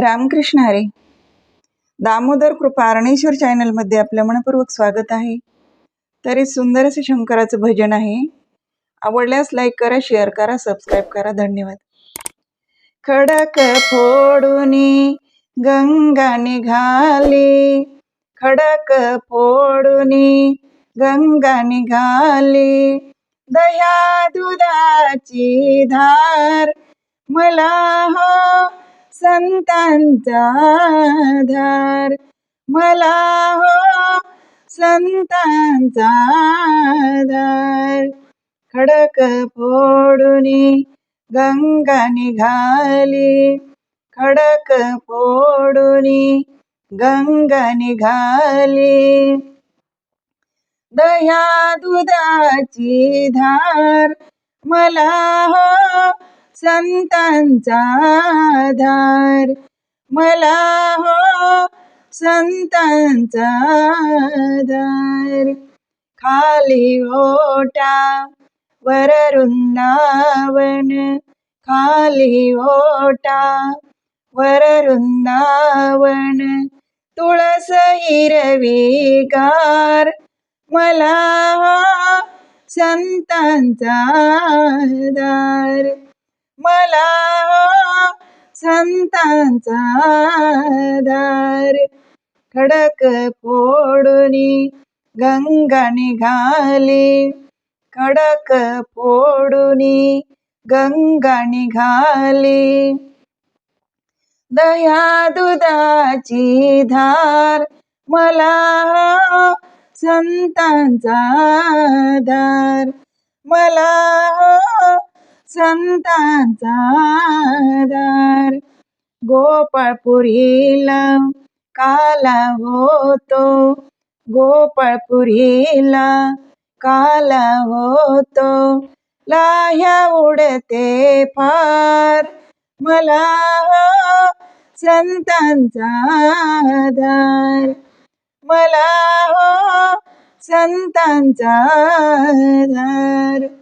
रामकृष्ण हरे. दामोदर कृपा अरणेश्वर चॅनलमध्ये आपलं मनपूर्वक स्वागत आहे. तरी सुंदर असे शंकराचं भजन आहे. आवडल्यास लाईक करा शेअर करा सबस्क्राईब करा. धन्यवाद. खडक फोडून गंगा निघाली. खडक फोडून गंगा निघाली. दया दुधाची धार मला हो संतांचा धार मला हो संतांचा धार खडक फोडून गंगा निघाली. खडक फोडून गंगा निघाली. दया दुधाची धार. मला हो संतांचा धार मला हो संतांचा धार खाली ओटा वर वृंदावन. खाली ओटा वर वृंदावन. तुळस हिरवी गार. मला हो संतांचा दार मला हो संतांचा दार खडक फोडूनी गंगा निघाली. खडक फोडून गंगा निघाली. दया दुधाची धार मला संतांचा धार मला संतांचा दार गोपाळपुरीला काला होतो. गोपाळपुरीला काला होतो. लाह्या उडते फार. मला हो, संतांचा दार मला हो संतांचा दार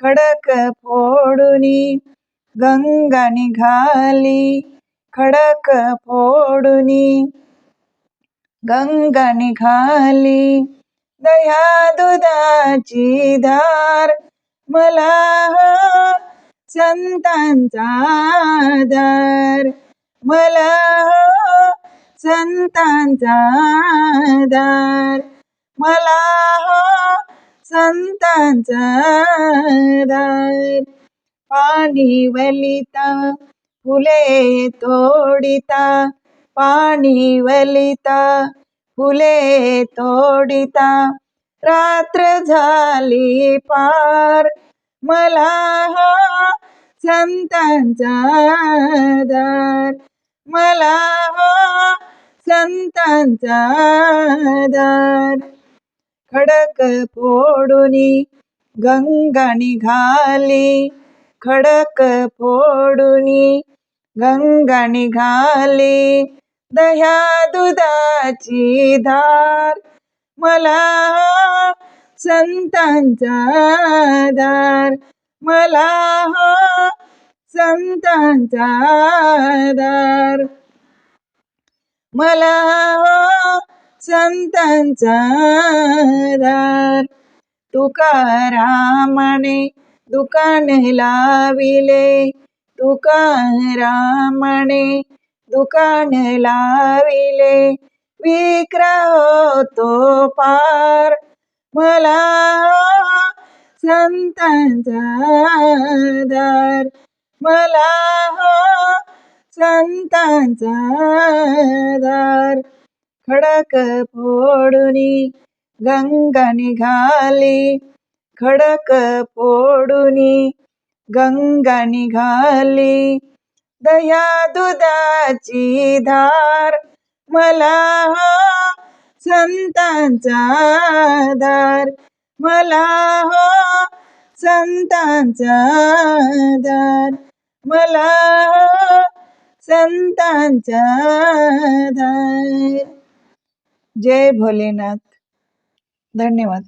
खडक फोडुनी गंगा निघाली खडक फोडुनी गंगा निघाली दया दुधाची धार मला संतांचा दार मला संतांचा दार मला संतांचा दार पाणी वलिता फुले तोडिता पाणी वलिता फुले तोडिता. रात्र झाली पार मला हा संतांचा दार मला हा संतांचा दार खडक फोडुनी गंगा निघाली खडक फोडुनी गंगा निघाली दह्या दुधाची धार मला संतांचा दार मला संतांचा दार मला संतांचा तुकारामाने दुकान लाविले. तुकारामाने दुकान लाविले. विक्रा तो पार. मला संतांचा दार. मला हो संतांचा खडक फोडुनी गंगा निघाली खडक फोडुनी गंगा निघाली दया दुधाची धार मला हो संतांचा धार मला हो संतांचा धार मला हो संतांचा धार जय भोलेनाथ. धन्यवाद.